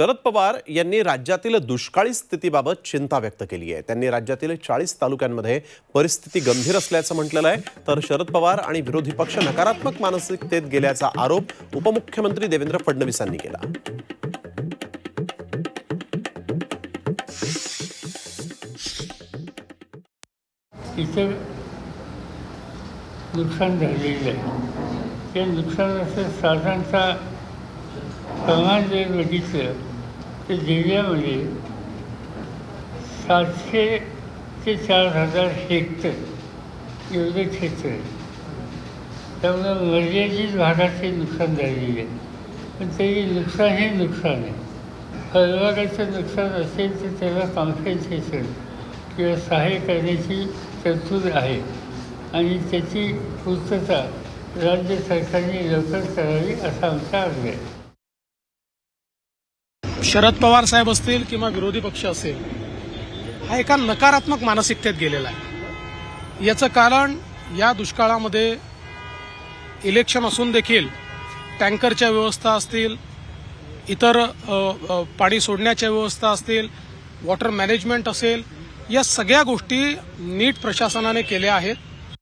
शरद पवार यांनी राज्यातील दुष्काळी स्थितीबाबत चिंता व्यक्त केली आहे. त्यांनी राज्यातील चाळीस तालुक्यांमध्ये परिस्थिती गंभीर असल्याचं म्हटलेलं आहे. तर शरद पवार आणि विरोधी पक्ष नकारात्मक मानसिकतेत गेल्याचा आरोप उपमुख्यमंत्री देवेंद्र फडणवीसांनी केला. इथं नुकसान झालेलं आहे. ते नुकसानाचं साधारणतः प्रमाण जर बघितलं जिल्ह्यामध्ये सातशे ते चार हजार हेक्टर एवढं क्षेत्र आहे त्यामुळं मर्यादित भागाचे नुकसान झालेले आहे पण तरी नुकसान हे नुकसान आहे फळबागाचं नुकसान असेल तर त्याला कॉम्पेन्सेशन किंवा सहाय्य करण्याची तरतूद आहे। आणि त्याची पूर्तता राज्य सरकारने लवकर करावी असा आमचा आग्रह आहे शरद पवार साहेब असतील किंवा विरोधी पक्ष असेल हा एका नकारात्मक मानसिकतेत गेलेला आहे. याचं कारण या दुष्काळामध्ये इलेक्शन असून देखील टँकरच्या व्यवस्था असतील इतर पाणी सोडण्याच्या व्यवस्था असतील वॉटर मॅनेजमेंट असेल या सगळ्या गोष्टी नीट प्रशासनाने केल्या आहेत.